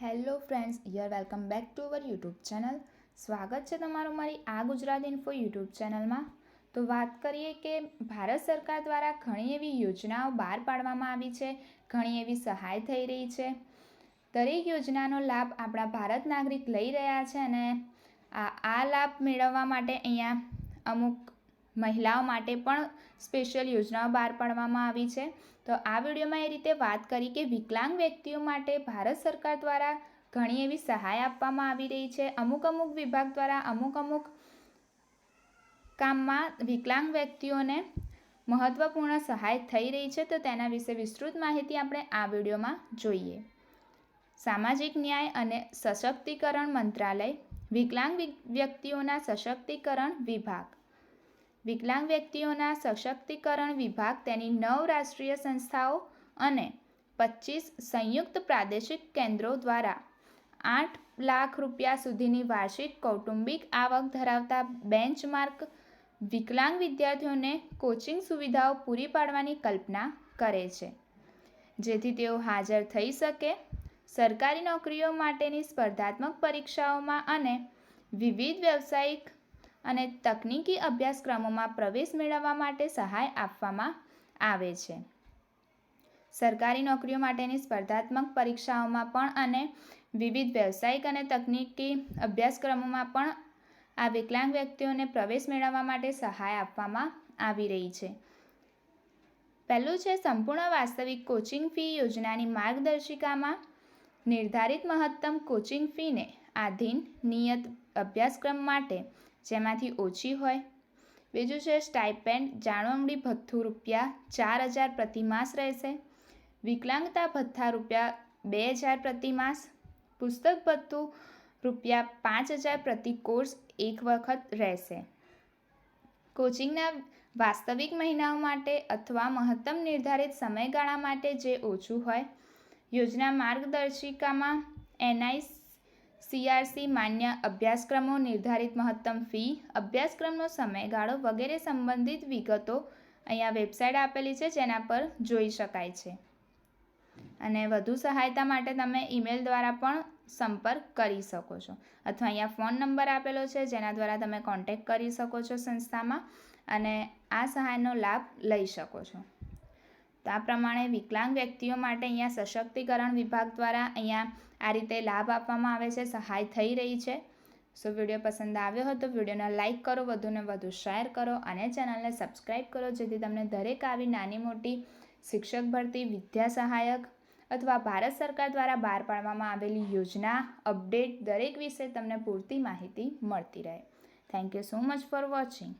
Hello friends year welcome back to our YouTube channel સ્વાગત છે તમારું મારી આ ગુજરાત ઇન્ફો યુટ્યુબ ચેનલમાં. તો વાત કરીએ કે ભારત સરકાર દ્વારા ઘણી એવી યોજનાઓ બહાર પાડવામાં આવી છે, ઘણી એવી સહાય થઈ રહી છે. દરેક યોજનાનો લાભ આપણા ભારત નાગરિક લઈ રહ્યા છે અને આ લાભ મેળવવા માટે અહીંયા અમુક મહિલાઓ માટે પણ સ્પેશિયલ યોજનાઓ બહાર પાડવામાં આવી છે. તો આ વિડીયોમાં એ રીતે વાત કરી કે વિકલાંગ વ્યક્તિઓ માટે ભારત સરકાર દ્વારા ઘણી એવી સહાય આપવામાં આવી રહી છે. અમુક અમુક વિભાગ દ્વારા અમુક અમુક કામમાં વિકલાંગ વ્યક્તિઓને મહત્ત્વપૂર્ણ સહાય થઈ રહી છે. તો તેના વિશે વિસ્તૃત માહિતી આપણે આ વિડીયોમાં જોઈએ. સામાજિક ન્યાય અને સશક્તિકરણ મંત્રાલય, વિકલાંગ વ્યક્તિઓના સશક્તિકરણ વિભાગ. વિકલાંગ વ્યક્તિઓના સશક્તિકરણ વિભાગ તેની નવ રાષ્ટ્રીય સંસ્થાઓ અને પચીસ સંયુક્ત પ્રાદેશિક કેન્દ્રો દ્વારા આઠ લાખ રૂપિયા સુધીની વાર્ષિક કૌટુંબિક આવક ધરાવતા બેન્ચમાર્ક વિકલાંગ વિદ્યાર્થીઓને કોચિંગ સુવિધાઓ પૂરી પાડવાની કલ્પના કરે છે. જેથી તેઓ હાજર થઈ શકે. સરકારી નોકરીઓ માટેની સ્પર્ધાત્મક પરીક્ષાઓમાં અને વિવિધ વ્યવસાયિક અને તકનીકી અભ્યાસક્રમોમાં પ્રવેશ મેળવવા માટે સહાય આપવામાં આવે છે. સરકારી નોકરીઓ માટેની સ્પર્ધાત્મક પરીક્ષાઓમાં પણ અને વિવિધ વ્યવસાયિક અને તકનીકી અભ્યાસક્રમોમાં પણ આ વિકલાંગ વ્યક્તિઓને પ્રવેશ મેળવવા માટે સહાય આપવામાં આવી રહી છે. પહેલું છે સંપૂર્ણ વાસ્તવિક કોચિંગ ફી યોજનાની માર્ગદર્શિકામાં નિર્ધારિત મહત્તમ કોચિંગ ફીને આધીન નિયત અભ્યાસક્રમ માટે જેમાંથી ઓછી હોય. બીજું છે સ્ટાઇપેન્ડ જાળવણી ભથ્થું રૂપિયા ચાર હજાર પ્રતિમાસ રહેશે. વિકલાંગતા ભથ્થા રૂપિયા બે હજાર પ્રતિમાસ પુસ્તક ભથ્થું રૂપિયા પાંચ હજાર પ્રતિ કોર્સ એક વખત રહેશે. કોચિંગના વાસ્તવિક મહિનાઓ માટે અથવા મહત્તમ નિર્ધારિત સમયગાળા માટે જે ઓછું હોય. યોજના માર્ગદર્શિકામાં એનઆઈસ સીઆરસી માન્ય અભ્યાસક્રમો નિર્ધારિત મહત્તમ ફી, અભ્યાસક્રમનો સમયગાળો વગેરે સંબંધિત વિગતો અહીંયા વેબસાઇટ આપેલી છે, જેના પર જોઈ શકાય છે. અને વધુ સહાયતા માટે તમે ઈમેલ દ્વારા પણ સંપર્ક કરી શકો છો. અથવા અહીંયા ફોન નંબર આપેલો છે, જેના દ્વારા તમે કોન્ટેક કરી શકો છો સંસ્થામાં અને આ સહાયનો લાભ લઈ શકો છો. તો આ પ્રમાણે વિકલાંગ વ્યક્તિઓ માટે અહીંયા સશક્તિકરણ વિભાગ દ્વારા અહીંયા આ રીતે લાભ આપવામાં આવે છે, સહાય થઈ રહી છે. સો વીડિયો પસંદ આવ્યો હોય તો વિડીયોને લાઇક કરો વધુને વધુ શેર કરો અને ચેનલને સબસ્ક્રાઈબ કરો, જેથી તમને દરેક આવી નાની મોટી શિક્ષક ભરતી, વિદ્યા સહાયક અથવા ભારત સરકાર દ્વારા બહાર પાડવામાં આવેલી યોજના, અપડેટ દરેક વિશે તમને પૂરતી માહિતી મળતી રહે. Thank you so much for watching.